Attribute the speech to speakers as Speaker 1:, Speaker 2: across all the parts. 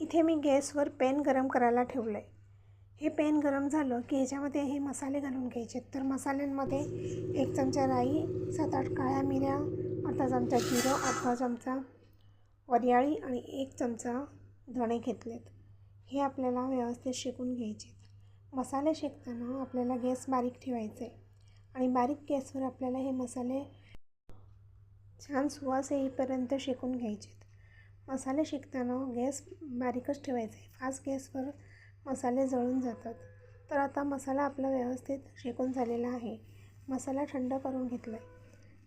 Speaker 1: इथे मी गॅसवर पॅन गरम करायला ठेवलं आहे हे पॅन गरम झालं की ह्याच्यामध्ये हे मसाले घालून घ्यायचे. तर मसाल्यांमध्ये एक चमचा राई सात आठ काळ्या मिऱ्या अर्धा चमचा जिरं अर्धा चमचा वरियाळी आणि एक चमचा धणे घेतलेत. हे आपल्याला व्यवस्थित शेकून घ्यायचे मसाले शेकताना आपल्याला गॅस बारीक ठेवायचा आहे आणि बारीक गॅसवर आपल्याला हे मसाले छान सुवास येईपर्यंत शेकून घ्यायचे मसाले शेकताना गॅस बारीकच ठेवायचा. आहे फास्ट गॅसवर मसाले जळून जातात. तर आता मसाला आपला व्यवस्थित शेकून झालेला आहे. मसाला थंड करून घेतला आहे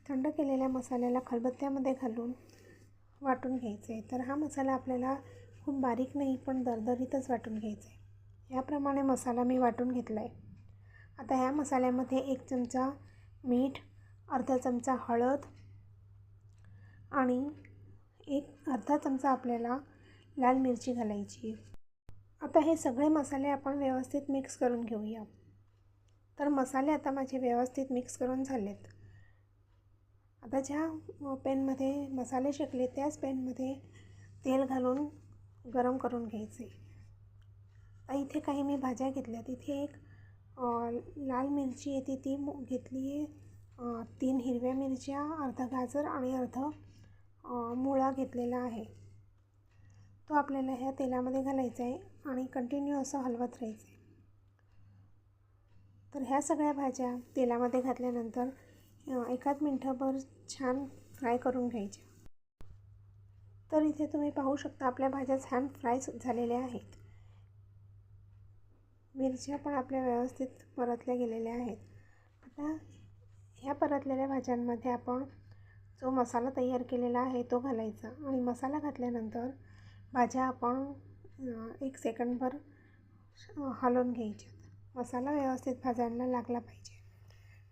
Speaker 1: थंड केलेल्या मसाल्याला खलबत्त्यामध्ये घालून वाटून घ्यायचं. आहे तर हा मसाला आपल्याला खूप बारीक नाही पण दरदरीतच वाटून घ्यायचा. आहे याप्रमाणे मसाला मी वाटून घेतला आहे आता ह्या मसाल्यामध्ये एक चमचा मीठ अर्धा चमचा हळद आणि एक अर्धा चमचा आपल्याला लाल मिरची घालायची. आता हे सगळे मसाले आपण व्यवस्थित मिक्स करून घेऊया. तर मसाले आता माझे व्यवस्थित मिक्स करून झालेत. आता ज्या पेनमध्ये मसाले शेकले त्याच पेनमध्ये तेल घालून गरम करून घ्यायचे. आता इथे काही मी भाज्या घेतल्या इथे एक लाल मिरची येते ती घेतली आहे तीन हिरव्या मिरच्या अर्धा गाजर आणि अर्धं मुळा घेतलेला आहे. तो आपल्याला ह्या तेलामध्ये घालायचा आहे आणि कंटिन्यू असं हलवत राहायचं आहे. तर ह्या सगळ्या भाज्या तेलामध्ये घातल्यानंतर एकाच मिनटंभर छान फ्राय करून घ्यायच्या. तर इथे तुम्ही पाहू शकता आपल्या भाज्या छान फ्राय झालेल्या आहेत. मिरच्या पण आपल्या व्यवस्थित परतल्या गेलेल्या आहेत. आता ह्या परतलेल्या भाज्यांमध्ये आपण जो मसाला तयार केलेला आहे तो घालायचा आणि मसाला घातल्यानंतर भाज्या आपण एक सेकंडभर हलवून घ्यायच्या मसाला व्यवस्थित भाजायला लागला पाहिजे.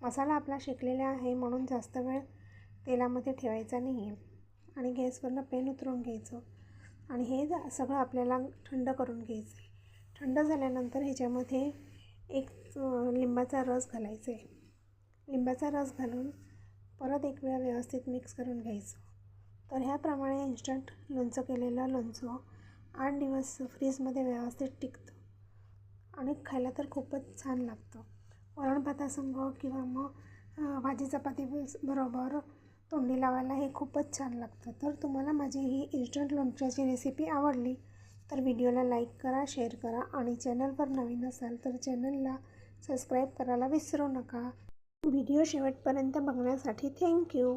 Speaker 1: मसाला आपला शेकलेला आहे म्हणून जास्त वेळ तेलामध्ये ठेवायचा नाही आहे आणि गॅसवरनं पेन उतरून घ्यायचं आणि हे सगळं आपल्याला थंड करून घ्यायचं आहे थंड झाल्यानंतर ह्याच्यामध्ये एक लिंबाचा रस घालायचा आहे लिंबाचा रस घालून परत एक वेळा व्यवस्थित मिक्स करून घ्यायचं. तर ह्याप्रमाणे इन्स्टंट लोणचं केलेलं लोणचं आठ दिवस फ्रीजमध्ये व्यवस्थित टिकतं. आणि खायला तर खूपच छान लागतं. वरण भातासंग किंवा मग भाजी चपाती बरोबर तोंडी लावायला हे खूपच छान लागतं. तर तुम्हाला माझी ही इन्स्टंट लोणच्याची रेसिपी आवडली तर व्हिडिओला लाईक करा शेअर करा आणि चॅनलवर नवीन असाल तर चॅनलला सबस्क्राईब करायला विसरू नका. व्हिडिओ शेवटपर्यंत बघण्यासाठी थँक्यू.